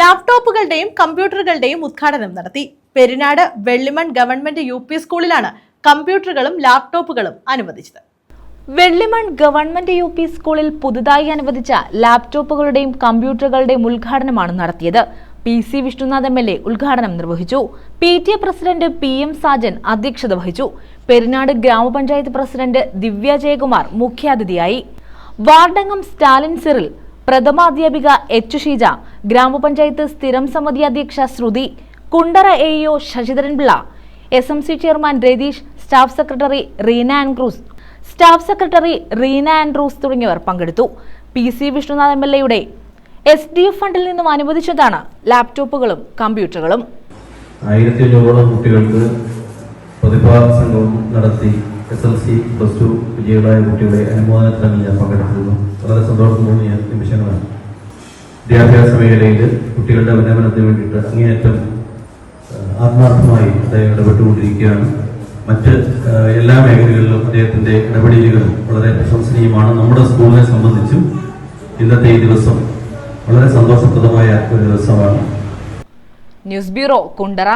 ലാപ്ടോപ്പുകളുടെയും കമ്പ്യൂട്ടറുകളുടെയും ഉദ്ഘാടനം നടത്തി. Perinad Vellimon government U P സ്കൂളിലാണ് കമ്പ്യൂട്ടറുകളും ലാപ്ടോപ്പുകളും അനുവദിച്ചത്. വെള്ളിമൺ ഗവൺമെന്റ് യു പി സ്കൂളിൽ പുതുതായി അനുവദിച്ച ലാപ്ടോപ്പുകളുടെയും കമ്പ്യൂട്ടറുകളുടെയും ഉദ്ഘാടനമാണ് നടത്തിയത്. P C Vishnunath M L A ഉദ്ഘാടനം നിർവഹിച്ചു. P T A president P M Sajan അധ്യക്ഷത വഹിച്ചു. പെരിനാട് ഗ്രാമപഞ്ചായത്ത് പ്രസിഡന്റ് ദിവ്യ ജയകുമാർ മുഖ്യാതിഥിയായി. വാർഡംഗം സ്റ്റാലിൻ സിറിൽ പ്രഥമാധ്യാപിക എച്ച് ഷീജ ഗ്രാമപഞ്ചായത്ത് സ്ഥിരം സമിതി അധ്യക്ഷ Shruthi Kundara A EO Sasidharanpillai S M C chairman Ratheesh staff secretary Reena Andrews staff secretary Reena Andrews തുടങ്ങിയവർ പങ്കെടുത്തു. P C Vishnunath M L എയുടെ എസ് ഡി എഫ് ഫണ്ടിൽ നിന്നും അനുവദിച്ചതാണ് ലാപ്ടോപ്പുകളും കമ്പ്യൂട്ടറുകളും. ആയിരത്തി അഞ്ഞൂറോളം കുട്ടികൾക്ക് പ്രതിഭാ സംഘം നടത്തി S L C plus two വിജയികളായ കുട്ടികളെ അനുമോദനത്തിലാണ് ഞാൻ പങ്കെടുത്തിരുന്നു വളരെ സന്തോഷം തോന്നിയ നിമിഷങ്ങളാണ്. വിദ്യാഭ്യാസ മേഖലയിൽ കുട്ടികളുടെ ഉന്നമനത്തിന് വേണ്ടിയിട്ട് അങ്ങേയറ്റം ആത്മാർത്ഥമായി അദ്ദേഹം ഇടപെട്ടുകൊണ്ടിരിക്കുകയാണ്. മറ്റ് എല്ലാ മേഖലകളിലും അദ്ദേഹത്തിന്റെ ഇടപെടലുകൾ വളരെ പ്രശംസനീയമാണ്. നമ്മുടെ സ്കൂളിനെ സംബന്ധിച്ചും ഇന്നത്തെ ഈ ദിവസം വളരെ സന്തോഷപ്രദമായ ഒരു ദിവസമാണ്. News bureau Kundara.